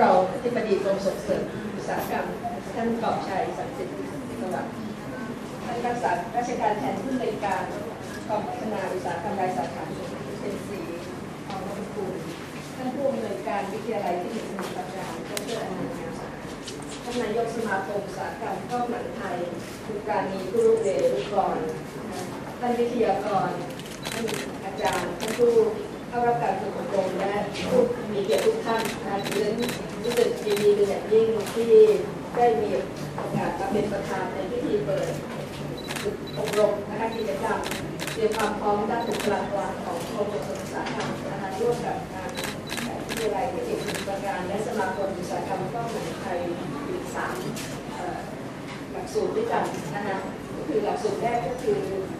รองอธิบดีกรมส่งเสริมอุตสาหกรรม ท่านกอบชัยสันติสวัสดิ์ท่านรักษาราชการแทนผู้ในวยการกองพัฒนาอุตสาหกรรมรายสาขาเป็นสีทองนคูลท่านผู้อำนวยการวิทยาลัยเทคนิคสมุทรปราการดรอนันต์งามสะอาดท่านนายกสมาคมอุตสาหกรรมก้องหนังไทยคุณการมีผู้รุ่งเรืองรุ่งกรท่านวิทยากรท่านอาจารย์ท่านผู้ เข้ารับการฝึกอบรมและผู้มีเกียรติทุกท่านนะคะดิฉันรู้สึกยินดีเป็นอย่างยิ่งที่ได้มีโอกาสมาเป็นประธานในพิธีเปิดฝึกอบรมนะคะกิจกรรมเตรียมความพร้อมด้านบุคลากรของกรมส่งเสริมอุตสาหกรรมนะคะร่วมกับทางวิทยาลัยเทคนิคปราการและสมาคมอุตสาหกรรมกล้องหนังไทยอีกสามหลักสูตรด้วยกันนะคะก็คือหลักสูตรแรกก็คือ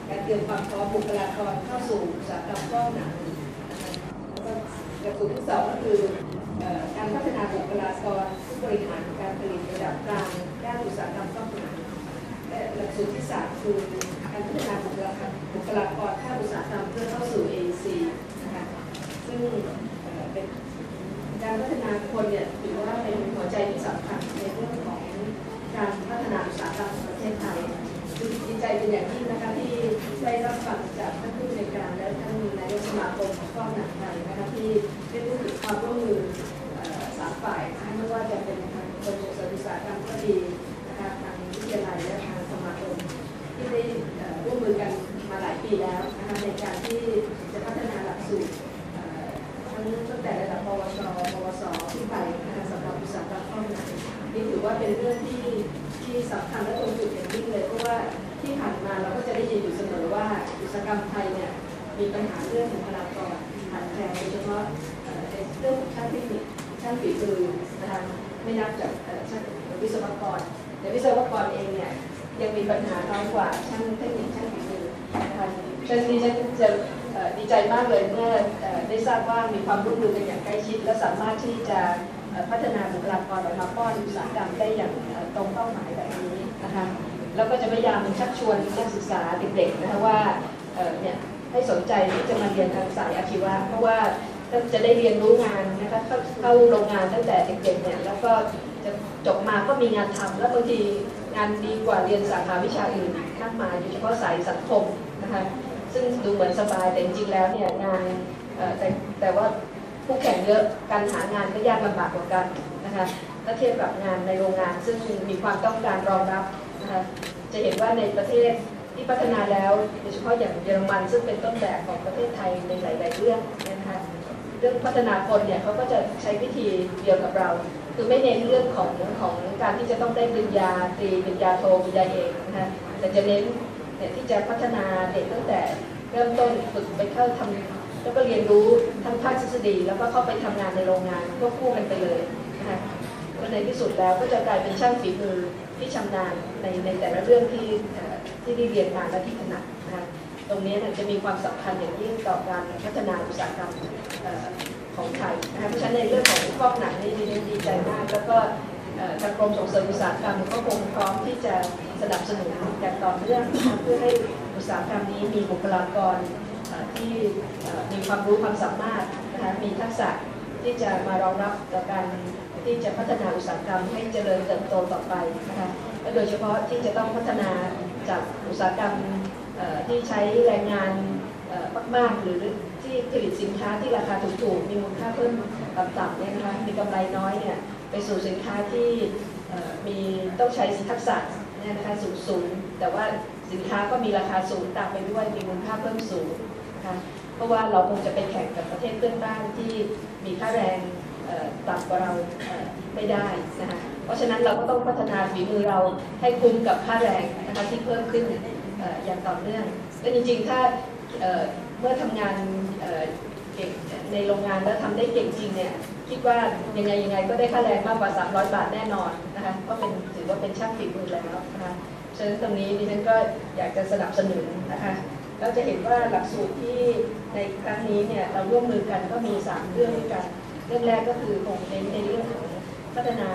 การเตรียมความพร้อมบุคลากรเข้าสู่อุตสาหกรรมกล้องหนัง ก็หลักสูตรที่สองก็คือการพัฒนาบุคลากรผู้บริหารการผลิตระดับกลางด้านอุตสาหกรรมกล้องหนังและหลักสูตรที่สามคือการพัฒนาบุคลากรบุคลากรภาคอุตสาหกรรมเพื่อเข้าสู่ AEC นะคะซึ่งเป็นการพัฒนาคนเนี่ยถือว่าเป็นหัวใจที่สำคัญในเรื่องของการพัฒนาอุตสาหกรรมของประเทศไทยดีใจเป็นอย่างยิ่งนะคะที่ ได้รับฟังจากท่านผู้ในการและท่านนายกสมาคมของกล้องหนังไทยนะคะที่ได้พูดถึงความร่วมมือสามฝ่ายนะคะไม่ว่าจะเป็นทางกรมส่งเสริมอุตสาหกรรมก็ดีนะคะทางวิทยาลัยและทางสมาคมที่ได้ร่วมมือกันมาหลายปีแล้วนะคะในการที่จะพัฒนาหลักสูตรทั้งตั้งแต่ระดับปวชปวสขึ้นไปนะคะสำหรับอุตสาหกรรมข้อมูลนี่ถือว่าเป็นเรื่องที่ที่สำคัญและตรงจุดอย่างยิ่งเลยเพราะว่า ที่ผ่านมาเราก็จะได้ยินอยู่เสมอว่าอุตสาหกรรมไทยเนี่ยมีปัญหาเรื่องบุคลากรขาดแคลนโดยเฉพาะเรื่องของช่างเทคนิคช่างฝีมือนะคะไม่นับจากช่างวิศวกร แต่วิศวกรเองเนี่ยยังมีปัญหาน้อยกว่าช่างเทคนิคช่างฝีมือนะคะฉะนั้นดิฉันจะเอ่อดีใจมากเลยเมื่อได้ทราบว่ามีความร่วมมือกันอย่างใกล้ชิด และสามารถที่จะพัฒนาบุคลากรออกมาป้อนอุตสาหกรรมได้อย่างตรงเป้าหมายแบบนี้นะคะ แล้วก็จะพยายามชักชวนนักศึกษาเด็กๆนะคะว่าเเนี่ยให้สนใจที่จะมาเรียนทางสายอาชีวะ เพราะว่าจะได้เรียนรู้งานนะคะเข้าเข้าโรงงานตั้งแต่เด็กๆเนี่ยแล้วก็จะจบมาก็มีงานทำแล้วบางทีงานดีกว่าเรียนสาขาวิชาอื่นมากมายโดยเฉพาะสายสังคมนะคะซึ่งดูเหมือนสบายแต่จริงๆแล้วเนี่ยงานแต่แต่ว่าผู้แข่งเยอะการหางานก็ยากลำบากกว่ากันนะคะถ้าเทียบกับงานในโรงงานซึ่งมีความต้องการรองรับ นะคะจะเห็นว่าในประเทศที่พัฒนาแล้วโดยเฉพาะอย่างเยอรมัน ซึ่งเป็นต้นแบบของประเทศไทยในหลาย ๆ เรื่องนะคะเรื่องพัฒนาคนเนี่ยเขาก็จะใช้วิธีเดียวกับเรา คือไม่เน้นเรื่องของของการที่จะต้องได้ปริญญาตรีปริญญาโทปริญญาเอกนะคะแต่จะเน้นเนี่ยที่จะพัฒนาเด็กตั้งแต่เริ่มต้นฝึกไปเข้าทำแล้วก็เรียนรู้ทั้งภาคทฤษฎีแล้วก็เข้าไปทำงานในโรงงานควบคู่กันไปเลยนะคะ แล้วในที่สุดแล้วก็จะกลายเป็นช่างฝีมือที่ชำนาญในในแต่ละเรื่องที่เอ่ที่ได้เรียนมาและที่ถนัดนะคะตรงนี้จะมีความสำคัญอย่างยิ่งต่อการพัฒนาอุตสาหกรรมของไทยนะคะเพราะฉะนั้นในเรื่องของกล้องหนังนี่ดิฉันดีใจมาก แล้วก็ทางกรมส่งเสริมอุตสาหกรรมก็คงพร้อมที่จะสนับสนุนอย่างต่อเนื่องเพื่อให้อุตสาหกรรมนี้มีบุคลากรที่มีความรู้ความสามารถนะคะมีทักษะ ที่จะมารองรับต่อการที่จะพัฒนาอุตสาหกรรมให้เจริญเติบโตต่อไปนะคะและโดยเฉพาะที่จะต้องพัฒนาจากอุตสาหกรรมที่ใช้แรงงานมากๆหรือที่ผลิตสินค้าที่ราคาถูกๆมีมูลค่าเพิ่มต่ำๆเนี่ยนะคะมีกำไรน้อยเนี่ยไปสู่สินค้าที่มีต้องใช้ทักษะเนี่ยนะคะสูงๆแต่ว่าสินค้าก็มีราคาสูงตามไปด้วยมีมูลค่าเพิ่มสูงนะคะ เพราะว่าเราคงจะไปแข่งกับประเทศเพื่อนบ้านที่มีค่าแรงต่ำกว่าเราไม่ได้นะคะเพราะฉะนั้นเราก็ต้องพัฒนาฝีมือเราให้คุ้มกับค่าแรงนะคะที่เพิ่มขึ้นออย่างต่อเนื่องและจริงๆถ้าเมื่อทำงานในโรงงานแล้วทำได้เก่งจริงเนี่ยคิดว่ายังไงยังไงก็ได้ค่าแรงมากกว่า 300 บาทแน่นอนนะคะก็เป็นถือว่าเป็นช่างฝีมือแล้วนะคะฉะนั้นตรงนี้ดิฉันก็อยากจะสนับสนุนนะคะ เราจะเห็นว่าหลักสูตรที่ในครั้งนี้เนี่ยเราร่วมมือกันก็มี 3 เรื่องด้วยกัน เรื่องแรกก็คือคงเน้นในเรื่องของพัฒนา